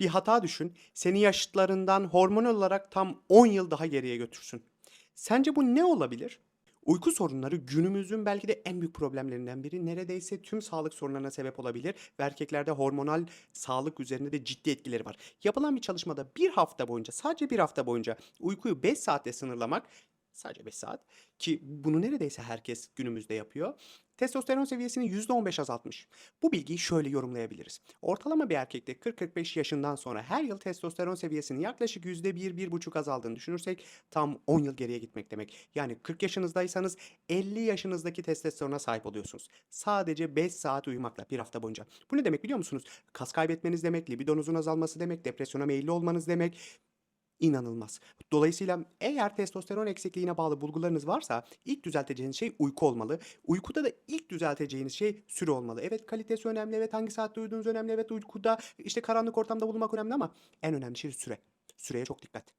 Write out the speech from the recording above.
Bir hata düşün, seni yaşıtlarından hormonal olarak tam 10 yıl daha geriye götürsün. Sence bu ne olabilir? Uyku sorunları günümüzün belki de en büyük problemlerinden biri. Neredeyse tüm sağlık sorunlarına sebep olabilir ve erkeklerde hormonal sağlık üzerinde de ciddi etkileri var. Yapılan bir çalışmada bir hafta boyunca, sadece bir hafta boyunca uykuyu 5 saatte sınırlamak, sadece 5 saat ki bunu neredeyse herkes günümüzde yapıyor. Testosteron seviyesini %15 azaltmış. Bu bilgiyi şöyle yorumlayabiliriz. Ortalama bir erkekte 40-45 yaşından sonra her yıl testosteron seviyesinin yaklaşık %1-1,5 azaldığını düşünürsek tam 10 yıl geriye gitmek demek. Yani 40 yaşınızdaysanız 50 yaşınızdaki testosterona sahip oluyorsunuz. Sadece 5 saat uyumakla bir hafta boyunca. Bu ne demek biliyor musunuz? Kas kaybetmeniz demek, libidonuzun azalması demek, depresyona meyilli olmanız demek. İnanılmaz. Dolayısıyla eğer testosteron eksikliğine bağlı bulgularınız varsa ilk düzelteceğiniz şey uyku olmalı. Uykuda da ilk düzelteceğiniz şey süre olmalı. Evet kalitesi önemli, evet hangi saatte uyuduğunuz önemli, evet uykuda işte karanlık ortamda bulunmak önemli ama en önemli şey süre. Süreye çok dikkat.